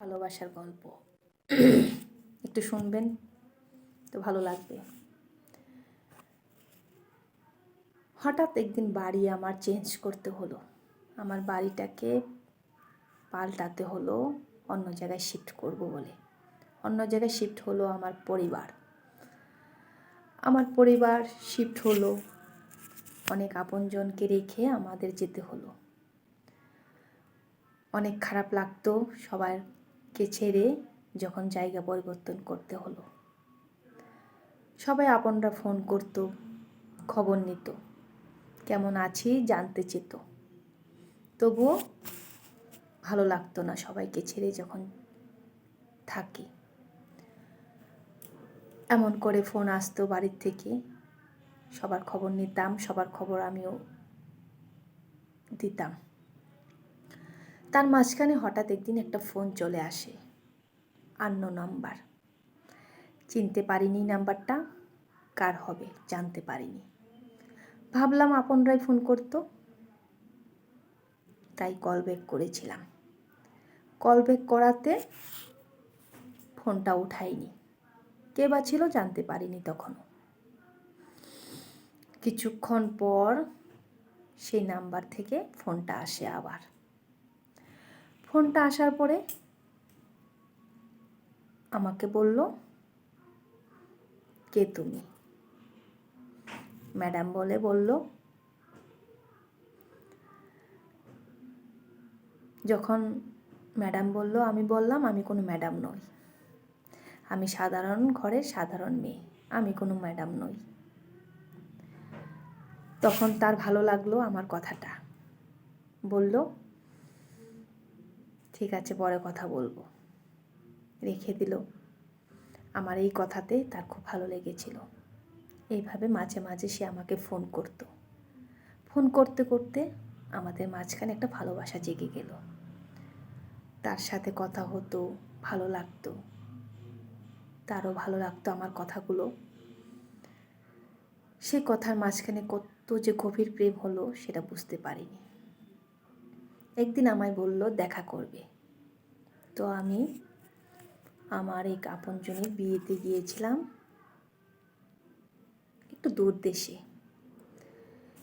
ভালোবাসার গল্প। একটু শুনবেন, তো ভালো লাগবে। হঠাৎ একদিন বাড়ি আমার চেঞ্জ করতে হলো। আমার বাড়িটাকে পাল্টাতে হলো, অন্য জায়গায় শিফট করব বলে। অন্য জায়গায় শিফট হলো আমার পরিবার। আমার পরিবার শিফট হলো, অনেক আপনজনকে রেখে আমাদের যেতে হলো। অনেক খারাপ লাগতো সবাইকে ছেড়ে যখন জায়গা পরিবর্তন করতে হলো। সবাই আপনরা ফোন করতো, খবর নিত, কেমন আছি জানতে চেত। তবুও ভালো লাগতো না সবাইকে ছেড়ে যখন থাকি। এমন করে ফোন আসতো বাড়ির থেকে, সবার খবর নিতাম, সবার খবর আমিও দিতাম। তার মাঝখানে হঠাৎ একদিন একটা ফোন চলে আসে। Unknown number. চিনতে পারিনি নাম্বারটা। কার হবে জানতে পারিনি। ভাবলাম আপনরাই ফোন করতো। তাই কল ব্যাক করেছিলাম। কল ব্যাক করাতে ফোনটা উঠাইনি কে বা ছিল জানতে পারিনি তখনও। কিছুক্ষণ পর সেই নাম্বার থেকে ফোনটা আসে আবার। ফোনটা আসার পরে আমাকে বলল, কে তুমি? ম্যাডাম বলে বলল, যখন ম্যাডাম বলল, আমি বললাম, আমি কোনো ম্যাডাম নই। আমি সাধারণ ঘরের সাধারণ মেয়ে, আমি কোনো ম্যাডাম নই। তখন তার ভালো লাগল আমার কথাটা। বলল ঠিক আছে, পরে কথা বলব। রেখে দিল। আমার এই কথাতে তার খুব ভালো লেগেছিল। এইভাবে মাঝে মাঝে সে আমাকে ফোন করতো। ফোন করতে করতে আমাদের মাঝখানে একটা ভালোবাসা জেগে গেল। তার সাথে কথা হতো, ভালো লাগতো। তারও ভালো লাগতো আমার কথাগুলো। সে কথার মাঝখানে কত যে গভীর প্রেম হলো সেটা বুঝতে পারিনি। একদিন আমায় বলল, দেখা করবে। তো আমি আমার এক আপনজনের বিয়েতে গিয়েছিলাম একটু দূর দেশে।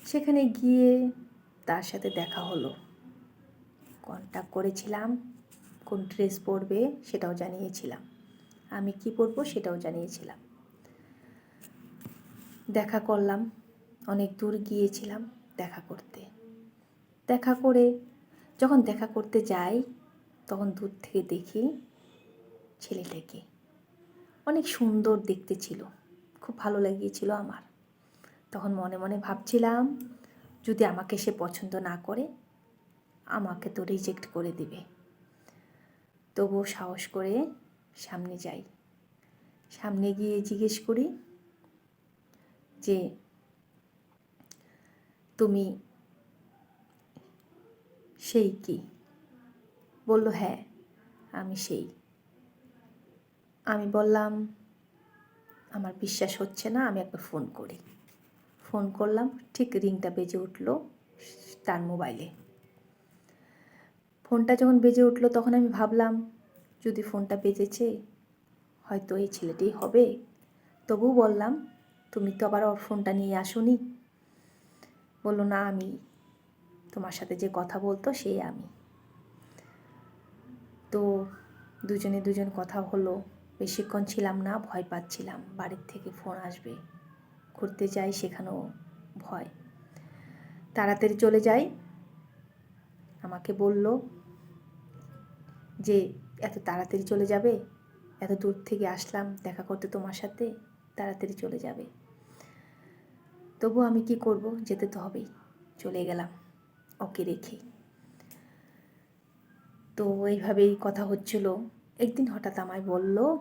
সেখানে গিয়ে তার সাথে দেখা হলো। কন্ট্যাক্ট করেছিলাম, কোন ড্রেস পরবে সেটাও জানিয়েছিলাম। আমি কি পরবো সেটাও জানিয়েছিলাম। দেখা করলাম, অনেক দূর গিয়েছিলাম দেখা করতে। দেখা করে যখন দেখা করতে যাই, তখন দূর থেকে দেখি ছেলেটাকে। অনেক সুন্দর দেখতে ছিল, খুব ভালো লেগেছিল আমার। তখন মনে মনে ভাবছিলাম, যদি আমাকে সে পছন্দ না করে, আমাকে তো রিজেক্ট করে দিবে। তবুও সাহস করে সামনে যাই। সামনে গিয়ে জিজ্ঞেস করি যে, তুমি সেই কি? বলল হ্যাঁ আমি সেই। আমি বললাম, আমার বিশ্বাস হচ্ছে না, আমি একবার ফোন করি। ফোন করলাম, ঠিক রিংটা বেজে উঠল তার মোবাইলে। ফোনটা যখন বেজে উঠল, তখন আমি ভাবলাম, যদি ফোনটা বেজেছে, হয়তো এই ছেলেটি হবে। তবু বললাম, তুমি তো আবার ওর ফোনটা নিয়ে আসুনি? বলল, না, আমি তোমার সাথে যে কথা বলতো সেই আমি। তো দুজনে দুজন কথা হলো, বেশিক্ষণ ছিলাম না, ভয় পাচ্ছিলাম, বাড়ির থেকে ফোন আসবে, ঘুরতে যাই সেখানেও ভয়। তাড়াতাড়ি চলে যাই, আমাকে বলল যে, এত তাড়াতাড়ি চলে যাবে? এত দূর থেকে আসলাম দেখা করতে তোমার সাথে, তাড়াতাড়ি চলে যাবে। তবু আমি কি করব, যেতে তো হবেই, চলে গেলাম। ওকে রেখে। তো এইভাবেই কথা হচ্ছিল। একদিন হঠাৎ আমায় বলল,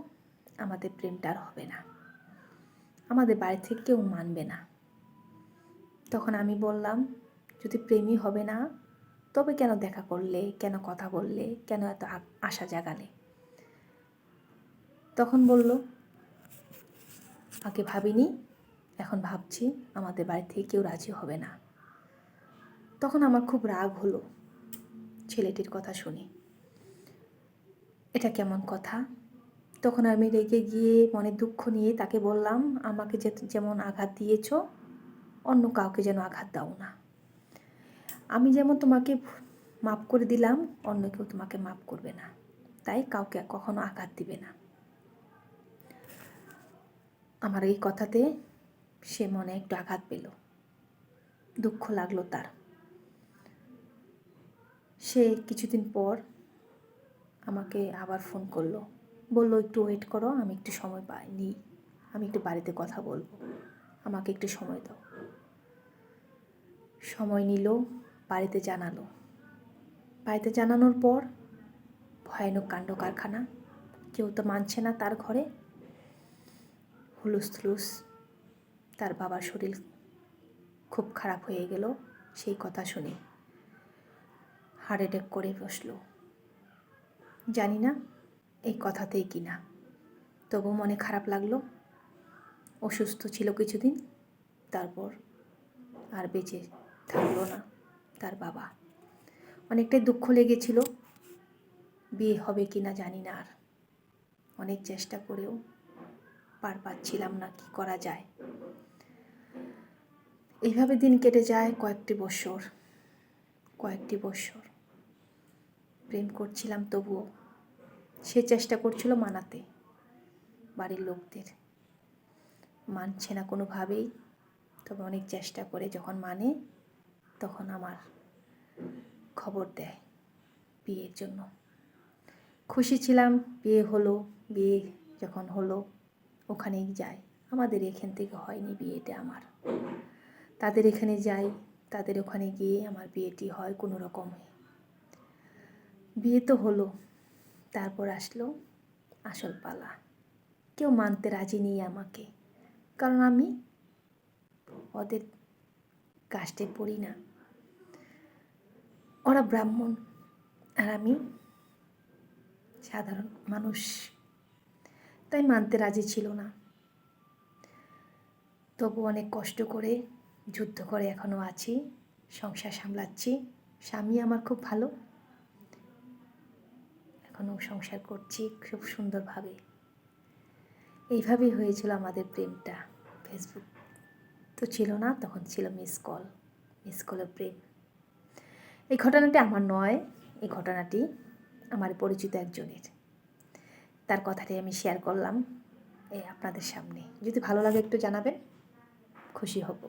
আমাদের প্রেমটা আর হবে না। আমাদের বাড়ি থেকে কেউ মানবে না। তখন আমি বললাম, যদি প্রেমই হবে না, তবে কেন দেখা করলে, কেন কথা বললে, কেন এত আশা জাগালে? তখন বলল, আগে ভাবিনি, এখন ভাবছি আমাদের বাড়ি থেকে কেউ রাজি হবে না। তখন আমার খুব রাগ হলো ছেলেটির কথা শুনে। এটা কেমন কথা? তখন আমি রেগে গিয়ে মনে দুঃখ নিয়ে তাকে বললাম, আমাকে যে যেমন আঘাত দিয়েছ, অন্য কাউকে যেন আঘাত দাও না। আমি যেমন তোমাকে মাপ করে দিলাম, অন্য কেউ তোমাকে মাপ করবে না। তাই কাউকে কখনো আঘাত দিবে না। আমার এই কথাতে সে মনে একটু আঘাত পেল। দুঃখ লাগল তার। সে কিছুদিন পর আমাকে আবার ফোন করল। বলল, একটু ওয়েট করো, আমি একটু সময় পাইনি আমি একটু বাড়িতে কথা বলব। আমাকে একটু সময় দাও। সময় নিল, বাড়িতে জানালো। বাড়িতে জানানোর পর ভয়ানক কাণ্ড কারখানা। কেউ তো মানছে না তার ঘরে। হুলুস থুলুস তার বাবার শরীর খুব খারাপ হয়ে গেল, সেই কথা শুনে। হার্ট অ্যাটাক করে বসল। জানি না এই কথাতেই কি না। তবু মনে খারাপ লাগল। অসুস্থ ছিল কিছুদিন, তারপর আর বেঁচে থাকল না তার বাবা। অনেকটাই দুঃখ লেগেছিল, বিয়ে হবে কি না জানি না আর। অনেক চেষ্টা করেও পার পাচ্ছিলাম না কি করা যায়। এইভাবে দিন কেটে যায় কয়েকটি বছর কয়েকটি বছর। প্রেম করছিলাম তবুও। সে চেষ্টা করছিল মানাতে বাড়ির লোকদের। মানছে না কোনোভাবেই, তবে অনেক চেষ্টা করে যখন মানে তখন আমার খবর দেয় বিয়ের জন্য। খুশি ছিলাম, বিয়ে হলো, বিয়ে যখন হলো, ওখানেই যাই। আমাদের এখান থেকে হয়নি বিয়েটা আমার। তাদের এখানে যাই, তাদের ওখানে গিয়ে আমার বিয়েটি হয় কোনো রকমে বিয়ে তো হলো। তারপর আসলো আসল পালা। কেউ মানতে রাজি নেই আমাকে। কারণ আমি ওদের কাস্টে পড়ি না। ওরা ব্রাহ্মণ আর আমি সাধারণ মানুষ। তাই মানতে রাজি ছিল না। তবু অনেক কষ্ট করে যুদ্ধ করে এখনও আছি, সংসার সামলাচ্ছি। স্বামী আমার খুব ভালো। এখনও সংসার করছি খুব সুন্দরভাবে। এইভাবেই হয়েছিল আমাদের প্রেমটা ফেসবুক তো ছিল না, তখন ছিল মিস কল মিস কলের প্রেম। এই ঘটনাটি আমার নয়, এই ঘটনাটি আমার পরিচিত একজনের। তার কথাটি আমি শেয়ার করলাম এই আপনাদের সামনে। যদি ভালো লাগে একটু জানাবেন, খুশি হব।